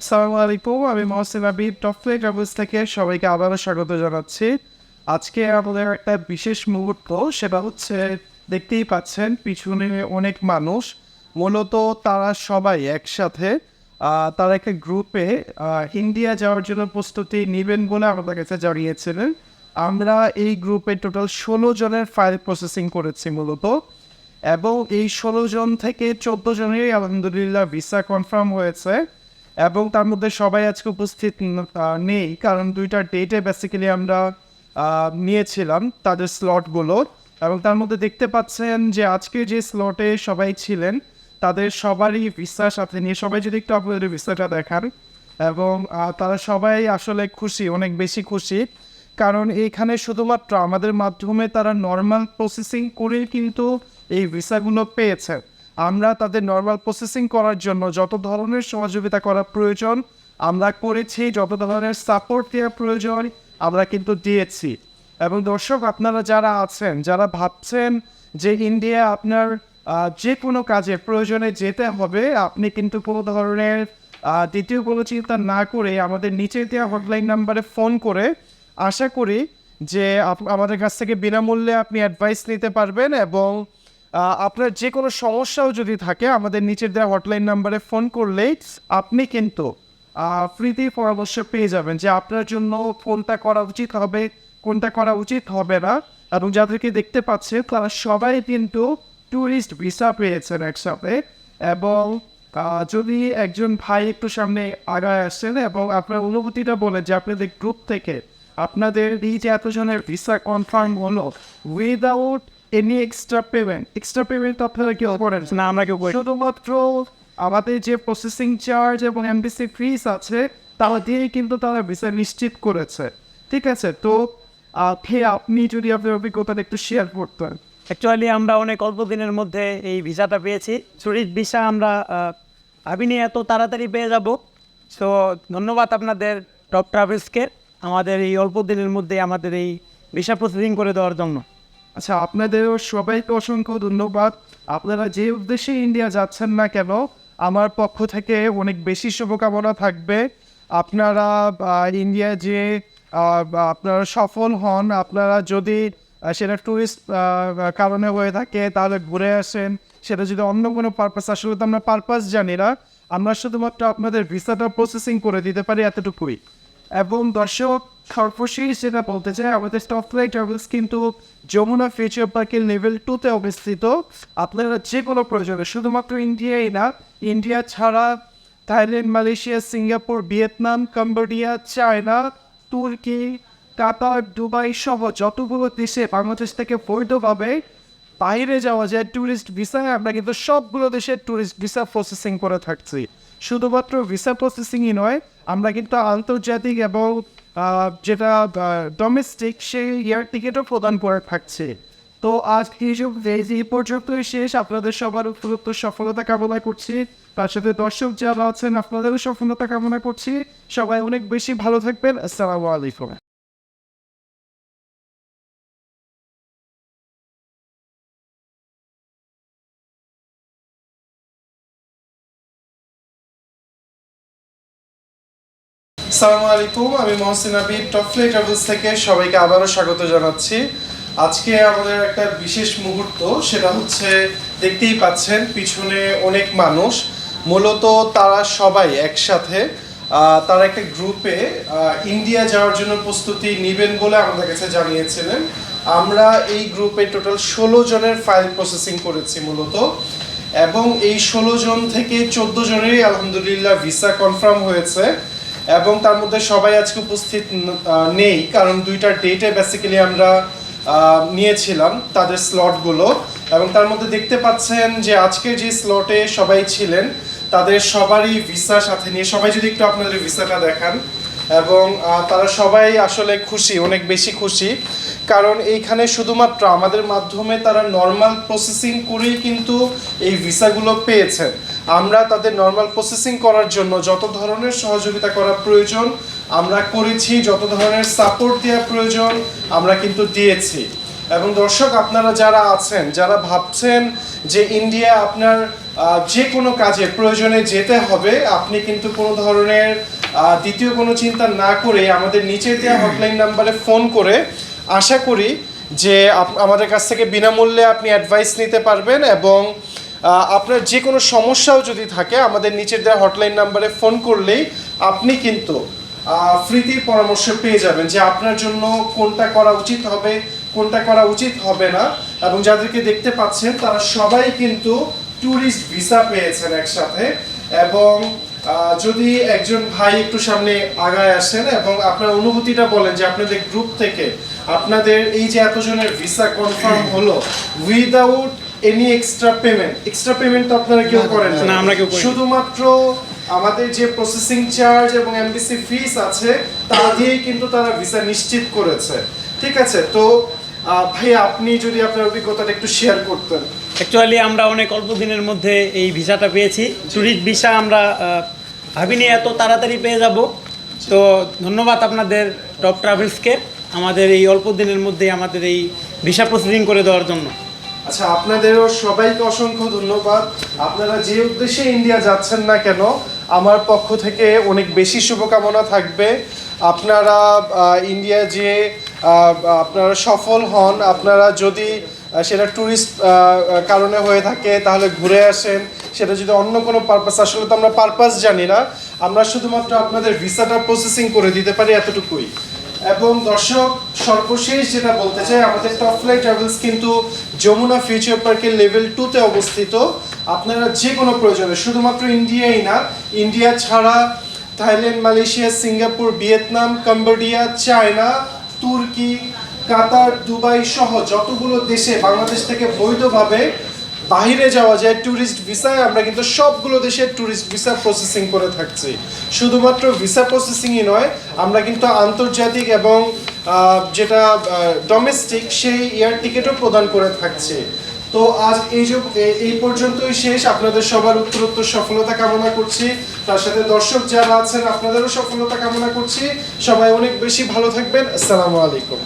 সালামু আলাইকুম, আমি মহসিন আবিব টপফ্লে ট্রাভেলস থেকে সবাইকে আবারও স্বাগত জানাচ্ছি। আজকে আমাদের একটা বিশেষ মুহূর্ত, সেটা হচ্ছে দেখতেই পাচ্ছেন পিছনে অনেক মানুষ, মূলত তারা সবাই একসাথে তারা একটা গ্রুপে ইন্ডিয়া যাওয়ার জন্য প্রস্তুতি নেবেন বলে আমাদের কাছে জানিয়েছিলেন। আমরা এই গ্রুপে টোটাল ষোলো জনের ফাইল প্রসেসিং করেছি মূলত, এবং এই ষোলো জন থেকে চোদ্দ জনেরই আলহামদুলিল্লাহ ভিসা কনফার্ম হয়েছে। এবং তার মধ্যে সবাই আজকে উপস্থিত নেই, কারণ দুইটা ডেটে বেসিক্যালি আমরা নিয়েছিলাম তাদের স্লটগুলো এবং তার মধ্যে দেখতে পাচ্ছেন যে আজকে যে স্লটে সবাই ছিলেন, তাদের সবারই ভিসা সাথে নিয়ে, সবাই যদি একটু আপনাদের ভিসাটা দেখান। এবং তারা সবাই আসলে খুশি, অনেক বেশি খুশি। কারণ এইখানে শুধুমাত্র আমাদের মাধ্যমে তারা নর্মাল প্রসেসিং করে কিন্তু এই ভিসাগুলো পেয়েছে। আমরা তাদের নর্মাল প্রসেসিং করার জন্য যত ধরনের সহযোগিতা করা প্রয়োজন, আমরা করেছি, যত ধরনের সাপোর্ট দেওয়া প্রয়োজন, আমরা কিন্তু দিয়েছি। এবং দর্শক, আপনারা যারা আছেন, যারা ভাবছেন যে ইন্ডিয়া আপনার যে কোনো কাজে প্রয়োজনে যেতে হবে, আপনি কিন্তু কোনো ধরনের দ্বিতীয় কোনো চিন্তা না করে আমাদের নিচে দেওয়া হটলাইন নাম্বারে ফোন করে আশা করি যে আমাদের কাছ থেকে বিনামূল্যে আপনি অ্যাডভাইস নিতে পারবেন এবং আপনার যে কোনো সমস্যাও যদি থাকে, আমাদের নিচের দেওয়া হটলাইন নাম্বারে ফোন করলেই আপনি কিন্তু ফ্রিতেই পরামর্শ পেয়ে যাবেন যে আপনার জন্য ফোনটা করা উচিত হবে, কোনটা করা উচিত হবে না। এবং যাদেরকে দেখতে পাচ্ছে তারা সবাই কিন্তু ট্যুরিস্ট ভিসা পেয়েছেন একসাথে। এবং যদি একজন ভাই একটু সামনে আগায় আসেন এবং আপনার অনুভূতিটা বলেন যে আপনাদের গ্রুপ থেকে আপনাদের এই যে এতজনের ভিসা কনফার্ম হলো without any extra payment extra payment আপনারা কেউ করেন না আমরা কেউ শুধুমাত্র আমাদের যে প্রসেসিং চার্জ এবং এমবিসি ফিস আছে তা দিয়েই কিন্তু তারা ভিসা নিশ্চিত করেছে। ঠিক আছে? তো, আপনি যদি আপনার অভিজ্ঞতাটা একটু শেয়ার করতেন। অ্যাকচুয়ালি আমরা অনেক অল্প দিনের মধ্যে এই ভিসাটা পেয়েছি। ট্যুরিস্ট ভিসা আমরা ভাবিনি এত তাড়াতাড়ি পেয়ে যাব। সো ধন্যবাদ আপনাদের টপ ট্রাভেলসকে আমাদের এই অল্প দিনের মধ্যে আমাদের এই ভিসা প্রসেসিং করে দেওয়ার জন্য। আচ্ছা আপনাদেরও সবাইকে অসংখ্য ধন্যবাদ। আপনারা যে উদ্দেশ্যে ইন্ডিয়া যাচ্ছেন না কেন, আমার পক্ষ থেকে অনেক বেশি শুভকামনা থাকবে। আপনারা ইন্ডিয়া যে আপনারা সফল হন, আপনারা যদি সেটা ট্যুরিস্ট কারণে হয়ে থাকে, তাহলে ঘুরে আসেন। সেটা যদি অন্য কোনো পারপাস আসলে তো আমরা পারপাস জানি না। আমরা শুধুমাত্র আপনাদের ভিসাটা প্রসেসিং করে দিতে পারি এতটুকুই। এবং দর্শক সর্বশেষ যেটা বলতে চাই, আমাদের স্টপলাইট ট্রাভেলস কিন্তু যমুনা ফিউচার পার্কের লেভেল টুতে অবস্থিত। আপনারা যে কোনো প্রয়োজনে, শুধুমাত্র ইন্ডিয়াই না ইন্ডিয়া ছাড়া Thailand Malaysia Singapore Vietnam Cambodia China তুর্কি কাতার দুবাই সহ যতগুলো দেশে বাংলাদেশ থেকে বৈধভাবে বাইরে যাওয়া যায় ট্যুরিস্ট ভিসা আমরা কিন্তু সবগুলো দেশের ট্যুরিস্ট ভিসা প্রসেসিং করে থাকছি। শুধুমাত্র ভিসা প্রসেসিংই নয়, আমরা কিন্তু আন্তর্জাতিক এবং যেটা ডোমেস্টিক সেই এয়ার টিকিটও প্রদান করে থাকছে। তো আজ এই পর্যন্তই শেষ। আপনাদের সবার উপযুক্ত সফলতা কামনা করছি। তার সাথে দর্শক যারা আছেন, আপনাদেরও সফলতা কামনা করছি। সবাই অনেক বেশি ভালো থাকবেন। আসসালামু আলাইকুম। সালামু আলাইকুম, আমি মহসিন আবিব টপফ্লে ট্রাভেলস থেকে সবাইকে আবারও স্বাগত জানাচ্ছি। আজকে আমাদের একটা বিশেষ মুহূর্ত, সেটা হচ্ছে দেখতেই পাচ্ছেন পিছনে অনেক মানুষ, মূলত তারা সবাই একসাথে তারা একটা গ্রুপে ইন্ডিয়া যাওয়ার জন্য প্রস্তুতি নেবেন বলে আমাদের কাছে জানিয়েছিলেন। আমরা এই গ্রুপে টোটাল ষোলো জনের ফাইল প্রসেসিং করেছি মূলত, এবং এই ষোলো জন থেকে চোদ্দ জনেরই আলহামদুলিল্লাহ ভিসা কনফার্ম হয়েছে। এবং তার মধ্যে সবাই আজকে উপস্থিত নেই, কারণ দুইটা ডেটে বেসিক্যালি আমরা নিয়েছিলাম তাদের স্লটগুলো এবং তার মধ্যে দেখতে পাচ্ছেন যে আজকে যে স্লটে সবাই ছিলেন, তাদের সবারই ভিসা সাথে নিয়ে, সবাই যদি একটু আপনাদের ভিসাটা দেখান। এবং তারা সবাই আসলে খুশি, অনেক বেশি খুশি। কারণ এইখানে শুধুমাত্র আমাদের মাধ্যমে তারা নর্মাল প্রসেসিং করেই কিন্তু এই ভিসাগুলো পেয়েছেন। আমরা তাদের নর্মাল প্রসেসিং করার জন্য যত ধরনের সহযোগিতা করা প্রয়োজন, আমরা করেছি, যত ধরনের সাপোর্ট দেওয়া প্রয়োজন, আমরা কিন্তু দিয়েছি। এবং দর্শক, আপনারা যারা আছেন, যারা ভাবছেন যে ইন্ডিয়া আপনার যে কোনো কাজে প্রয়োজনে যেতে হবে, আপনি কিন্তু কোনো ধরনের দ্বিতীয় কোনো চিন্তা না করে আমাদের নিচে দেওয়া হটলাইন নাম্বারে ফোন করে আশা করি যে আমাদের কাছ থেকে বিনামূল্যে আপনি অ্যাডভাইস নিতে পারবেন এবং আপনার যে কোনো সমস্যাও যদি থাকে, আমাদের নিচের দেওয়া হটলাইন নাম্বারে ফোন করলেই আপনি কিন্তু ফ্রিতে পরামর্শ পেয়ে যাবেন যে আপনার জন্য কোনটা করা উচিত হবে, কোনটা করা উচিত হবে না। এবং যাদেরকে দেখতে পাচ্ছেন, তারা সবাই কিন্তু ট্যুরিস্ট ভিসা পেয়েছেন একসাথে। এবং যদি একজন ভাই একটু সামনে আগায় আসেন এবং আপনার অনুভূতিটা বলেন যে আপনাদের গ্রুপ থেকে আপনাদের এই যে এতজনের ভিসা কনফার্ম হলো without any extra payment extra payment তো আপনারা কেউ করেন না, আমরা কেউ করি শুধুমাত্র আমাদের যে প্রসেসিং চার্জ এবং এমবিসি ফিস আছে তা দিয়েই কিন্তু তারা ভিসা নিশ্চিত করেছে। ঠিক আছে? তো ভাই আপনি যদি আপনার অভিজ্ঞতাটা একটু শেয়ার করতেন। অ্যাকচুয়ালি আমরা অনেক অল্প দিনের মধ্যে এই ভিসাটা পেয়েছি। ট্যুরিস্ট ভিসা আমরা ভাবিনি এত তাড়াতাড়ি পেয়ে যাব। তো ধন্যবাদ আপনাদের টপ ট্রাভেলসকে আমাদের এই অল্প দিনের মধ্যে আমাদের এই ভিসা প্রসেসিং করে দেওয়ার জন্য। আচ্ছা আপনাদেরও সবাইকে অসংখ্য ধন্যবাদ। আপনারা যে উদ্দেশ্যে ইন্ডিয়া যাচ্ছেন না কেন, আমার পক্ষ থেকে অনেক বেশি শুভকামনা থাকবে। আপনারা ইন্ডিয়া যে আপনারা সফল হন, আপনারা যদি সেটা ট্যুরিস্ট কারণে হয়ে থাকে, তাহলে ঘুরে আসেন। সেটা যদি অন্য কোনো পারপাস আসলে তো আমরা পারপাস জানি না। আমরা শুধুমাত্র আপনাদের ভিসাটা প্রসেসিং করে দিতে পারি এতটুকুই। এবং দর্শক, সর্বশেষ যেটা বলতে চাই, আমাদের টপ ফ্লাই ট্রাভেলস কিন্তু যমুনা ফিউচার পার্কের লেভেল টুতে অবস্থিত। আপনারা যে কোনো প্রয়োজনে, শুধুমাত্র ইন্ডিয়াই না, ইন্ডিয়া ছাড়া Thailand, Malaysia, Singapore, Vietnam, Cambodia, China, তুর্কি, কাতার, দুবাই সহ যতগুলো দেশে বাংলাদেশ থেকে বৈধভাবে বাইরে যাওয়া যায় ট্যুরিস্ট ভিসায় আমরা কিন্তু সবগুলো দেশের ট্যুরিস্ট ভিসা প্রসেসিং করে থাকছি। শুধুমাত্র ভিসা প্রসেসিংই নয়, আমরা কিন্তু আন্তর্জাতিক এবং যেটা ডোমেস্টিক সেই এয়ার টিকিটও প্রদান করে থাকছে। তো আজ এই যে এই পর্যন্তই শেষ। আপনাদের সবার উত্তরোত্তর সফলতা কামনা করছি। তার সাথে দর্শক যারা আছেন, আপনাদেরও সফলতা কামনা করছি। সবাই অনেক বেশি ভালো থাকবেন। আসসালামু আলাইকুম।